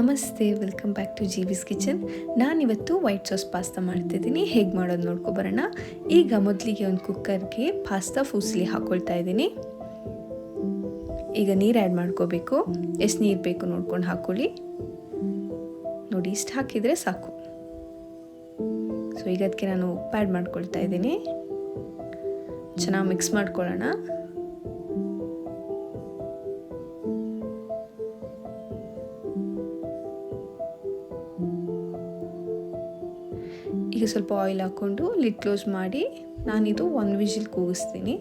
ನಮಸ್ತೆ, welcome back to Jeevi's kitchen. ನಾನಿವತ್ತು white sauce pasta ಮಾಡ್ತಿದ್ದೀನಿ. ಹೇಗೆ ಮಾಡೋದು ನೋಡ್ಕೊಬರೋಣ ಈಗ ಮೊದಲಿಗೆ ಒಂದು ಕುಕ್ಕರ್ಗೆ ಪಾಸ್ತಾ ಫೂಸ್ಲಿ ಹಾಕ್ಕೊಳ್ತಾ ಇದ್ದೀನಿ. ಈಗ ನೀರು ಆ್ಯಡ್ ಮಾಡ್ಕೋಬೇಕು. ಎಷ್ಟು ನೀರು ಬೇಕು ನೋಡ್ಕೊಂಡು ಹಾಕ್ಕೊಳ್ಳಿ ನೋಡಿ, ಇಷ್ಟು ಹಾಕಿದರೆ ಸಾಕು. ಸೊ ಈಗ ಅದಕ್ಕೆ ನಾನು ಉಪ್ಪು ಆ್ಯಡ್ ಮಾಡ್ಕೊಳ್ತಾ ಇದ್ದೀನಿ. ಚೆನ್ನಾಗಿ ಮಿಕ್ಸ್ ಮಾಡ್ಕೊಳ್ಳೋಣ. ಈಗ ಸ್ವಲ್ಪ ಆಯಿಲ್ ಹಾಕ್ಕೊಂಡು ಲಿಡ್ ಕ್ಲೋಸ್ ಮಾಡಿ ನಾನಿದು ಒಂದು ವಿಜಿಲ್ ಕೂಗಿಸ್ತೀನಿ.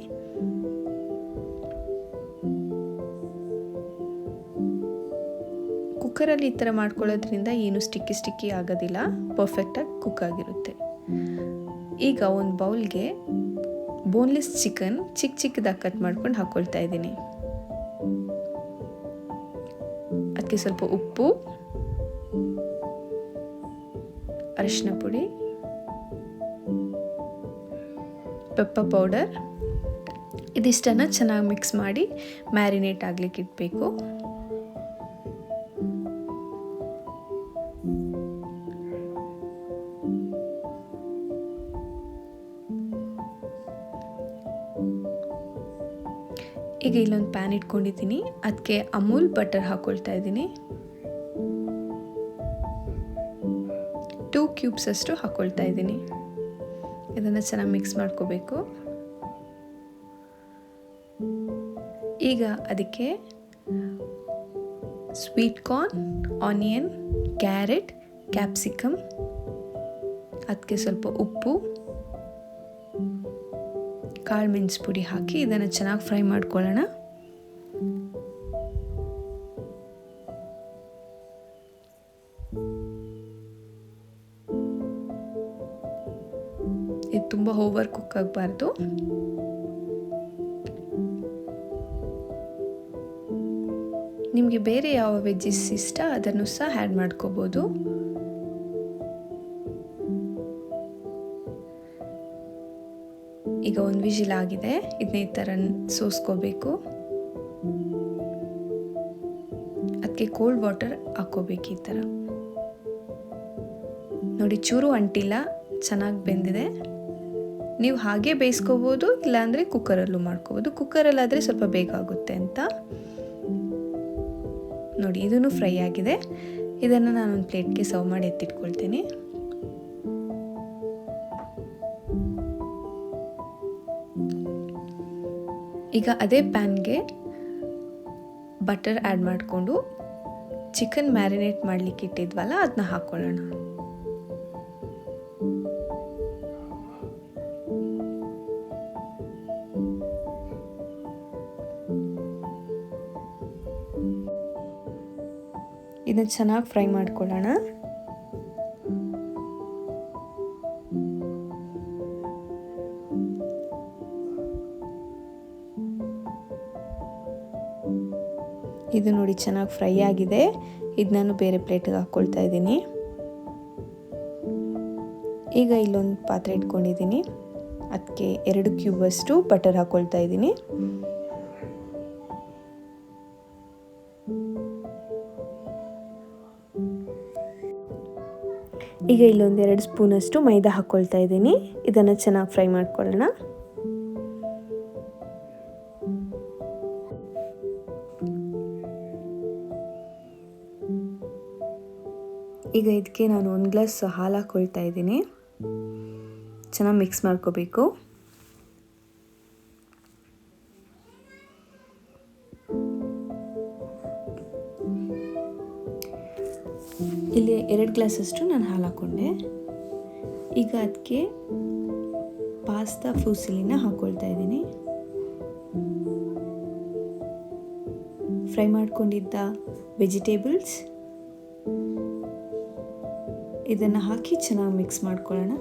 ಕುಕ್ಕರಲ್ಲಿ ಈ ಥರ ಮಾಡ್ಕೊಳ್ಳೋದ್ರಿಂದ ಏನು ಸ್ಟಿಕ್ಕಿ ಸ್ಟಿಕ್ಕಿ ಆಗೋದಿಲ್ಲ ಪರ್ಫೆಕ್ಟಾಗಿ ಕುಕ್ ಆಗಿರುತ್ತೆ. ಈಗ ಒಂದು ಬೌಲ್ಗೆ ಬೋನ್ಲೆಸ್ ಚಿಕನ್ ಚಿಕ್ಕ ಚಿಕ್ಕದಾಗಿ ಕಟ್ ಮಾಡ್ಕೊಂಡು ಹಾಕ್ಕೊಳ್ತಾ ಇದ್ದೀನಿ. ಅದಕ್ಕೆ ಸ್ವಲ್ಪ ಉಪ್ಪು ಅರಿಶಿನ ಪುಡಿ ಪೆಪ್ಪ ಪೌಡರ್ ಇದಿಷ್ಟನ್ನು ಚೆನ್ನಾಗಿ ಮಿಕ್ಸ್ ಮಾಡಿ ಮ್ಯಾರಿನೇಟ್ ಆಗಲಿಕ್ಕೆ ಇಡಬೇಕು. ಈಗ ಇಲ್ಲೊಂದು ಪ್ಯಾನ್ ಇಟ್ಕೊಂಡಿದ್ದೀನಿ. ಅದಕ್ಕೆ ಅಮೂಲ್ ಬಟರ್ ಹಾಕ್ಕೊಳ್ತಾ ಇದ್ದೀನಿ. ಟೂ ಕ್ಯೂಬ್ಸ್ ಅಷ್ಟು ಹಾಕ್ಕೊಳ್ತಾ ಇದ್ದೀನಿ. ಇದನ್ನು ಚೆನ್ನಾಗಿ ಮಿಕ್ಸ್ ಮಾಡ್ಕೋಬೇಕು. ಈಗ ಅದಕ್ಕೆ sweet corn onion carrot capsicum ಅದಕ್ಕೆ ಸ್ವಲ್ಪ ಉಪ್ಪು, ಕಾಳು ಮೆಣಸು ಪುಡಿ ಹಾಕಿ ಇದನ್ನು ಚೆನ್ನಾಗಿ ಫ್ರೈ ಮಾಡ್ಕೊಳ್ಳೋಣ. ಇದು ತುಂಬ ಓವರ್ ಕುಕ್ ಆಗಬಾರ್ದು. ನಿಮಗೆ ಬೇರೆ ಯಾವ ವೆಜ್ಜಿಸ್ ಇಷ್ಟ, ಅದನ್ನು ಸಹ ಆ್ಯಡ್ ಮಾಡ್ಕೋಬೋದು. ಈಗ ಒಂದು ವಿಜಿಲ್ ಆಗಿದೆ, ಇದನ್ನೇ ಈ ಥರ ಸೋಸ್ಕೋಬೇಕು. ಅದಕ್ಕೆ ಕೋಲ್ಡ್ ವಾಟರ್ ಹಾಕೋಬೇಕು ಈ ಥರ. ನೋಡಿ, ಚೂರು ಅಂಟಿಲ್ಲ, ಚೆನ್ನಾಗಿ ಬೆಂದಿದೆ. ನೀವು ಹಾಗೆ ಬೇಯಿಸ್ಕೋಬೋದು, ಇಲ್ಲಾಂದರೆ ಕುಕ್ಕರಲ್ಲೂ ಮಾಡ್ಕೋಬೋದು. ಕುಕ್ಕರಲ್ಲಾದರೆ ಸ್ವಲ್ಪ ಬೇಗ ಆಗುತ್ತೆ ಅಂತ. ನೋಡಿ ಇದನ್ನು ಫ್ರೈ ಆಗಿದೆ. ಇದನ್ನು ಒಂದು ಪ್ಲೇಟ್ಗೆ ಸರ್ವ್ ಮಾಡಿ ಎತ್ತಿಟ್ಕೊಳ್ತೀನಿ. ಈಗ ಅದೇ ಪ್ಯಾನ್ಗೆ ಬಟರ್ ಆ್ಯಡ್ ಮಾಡಿಕೊಂಡು ಚಿಕನ್ ಮ್ಯಾರಿನೇಟ್ ಮಾಡಲಿಕ್ಕೆ ಇಟ್ಟಿದ್ವಲ್ಲ ಅದನ್ನ ಹಾಕ್ಕೊಳ್ಳೋಣ. ಇದನ್ನ ಚೆನ್ನಾಗಿ ಫ್ರೈ ಮಾಡ್ಕೊಳ್ಳೋಣ. ಇದು ನೋಡಿ ಚೆನ್ನಾಗಿ ಫ್ರೈ ಆಗಿದೆ. ಇದು ನಾನು ಬೇರೆ ಪ್ಲೇಟಿಗೆ ಹಾಕ್ಕೊಳ್ತಾ ಇದ್ದೀನಿ. ಈಗ ಇಲ್ಲೊಂದು ಪಾತ್ರೆ ಇಟ್ಕೊಂಡಿದ್ದೀನಿ. ಅದಕ್ಕೆ ಎರಡು ಕ್ಯೂಬಷ್ಟು ಬಟರ್ ಹಾಕ್ಕೊಳ್ತಾ ಇದ್ದೀನಿ. ಈಗ ಇಲ್ಲೊಂದು ಎರಡು ಸ್ಪೂನಷ್ಟು ಮೈದಾ ಹಾಕ್ಕೊಳ್ತಾ ಇದ್ದೀನಿ. ಇದನ್ನು ಚೆನ್ನಾಗಿ ಫ್ರೈ ಮಾಡ್ಕೊಳ್ಳೋಣ. ಈಗ ಇದಕ್ಕೆ ನಾನು ಒಂದು ಗ್ಲಾಸ್ ಹಾಲು ಹಾಕ್ಕೊಳ್ತಾ ಇದ್ದೀನಿ. ಚೆನ್ನಾಗಿ ಮಿಕ್ಸ್ ಮಾಡ್ಕೋಬೇಕು. ಇಲ್ಲಿ ಎರಡು ಗ್ಲಾಸಷ್ಟು ನಾನು ಹಾಲು ಹಾಕ್ಕೊಂಡೆ ಈಗ ಅದಕ್ಕೆ ಪಾಸ್ತಾ ಫೂಸಿಲಿನ ಹಾಕ್ಕೊಳ್ತಾ ಇದ್ದೀನಿ. ಫ್ರೈ ಮಾಡಿಕೊಂಡಿದ್ದ ವೆಜಿಟೇಬಲ್ಸ್. ಇದನ್ನು ಹಾಕಿ ಚೆನ್ನಾಗಿ ಮಿಕ್ಸ್ ಮಾಡ್ಕೊಳ್ಳೋಣ.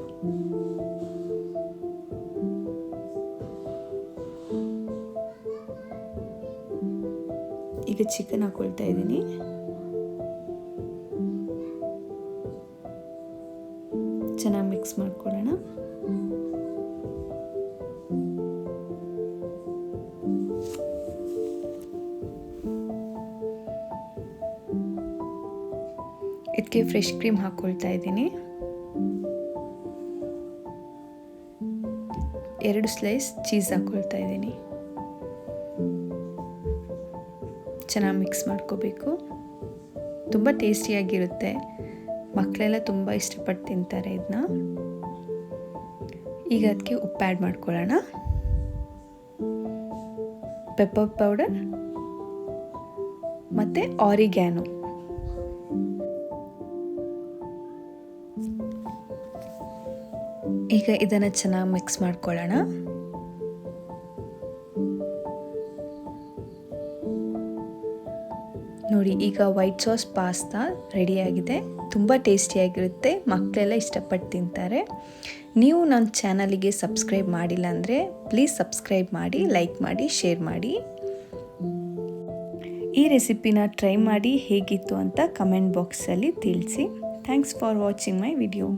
ಈಗ ಚಿಕನ್ ಹಾಕ್ಕೊಳ್ತಾ ಇದ್ದೀನಿ. ಚೆನ್ನಾಗಿ ಮಿಕ್ಸ್ ಮಾಡ್ಕೊಳ್ಳೋಣ. ಇದಕ್ಕೆ ಫ್ರೆಶ್ ಕ್ರೀಮ್ ಹಾಕ್ಕೊಳ್ತಾ ಇದ್ದೀನಿ. ಎರಡು ಸ್ಲೈಸ್ ಚೀಸ್ ಹಾಕ್ಕೊಳ್ತಾ ಇದ್ದೀನಿ. ಚೆನ್ನಾಗಿ ಮಿಕ್ಸ್ ಮಾಡ್ಕೋಬೇಕು. ತುಂಬ ಟೇಸ್ಟಿಯಾಗಿರುತ್ತೆ. ಮಕ್ಕಳೆಲ್ಲ ತುಂಬ ಇಷ್ಟಪಟ್ಟು ತಿಂತಾರೆ ಇದನ್ನ ಈಗ ಅದಕ್ಕೆ ಉಪ್ಪು ಆ್ಯಡ್ ಮಾಡ್ಕೊಳ್ಳೋಣ. ಪೆಪ್ಪರ್ ಪೌಡರ್ ಮತ್ತು ಆರಿಗ್ಯಾನು ಈಗ ಇದನ್ನು ಚೆನ್ನಾಗಿ ಮಿಕ್ಸ್ ಮಾಡ್ಕೊಳ್ಳೋಣ. ನೋಡಿ, ಈಗ ವೈಟ್ ಸಾಸ್ ಪಾಸ್ತಾ ರೆಡಿಯಾಗಿದೆ ತುಂಬ ಟೇಸ್ಟಿಯಾಗಿರುತ್ತೆ ಮಕ್ಕಳೆಲ್ಲ ಇಷ್ಟಪಟ್ಟು ತಿಂತಾರೆ. ನೀವು ನನ್ನ ಚಾನಲಿಗೆ ಸಬ್ಸ್ಕ್ರೈಬ್ ಮಾಡಿಲ್ಲ ಅಂದರೆ ಪ್ಲೀಸ್ ಸಬ್ಸ್ಕ್ರೈಬ್ ಮಾಡಿ ಲೈಕ್ ಮಾಡಿ ಶೇರ್ ಮಾಡಿ. ಈ ರೆಸಿಪಿನ ಟ್ರೈ ಮಾಡಿ ಹೇಗಿತ್ತು ಅಂತ ಕಮೆಂಟ್ ಬಾಕ್ಸಲ್ಲಿ ತಿಳಿಸಿ. Thanks for watching my video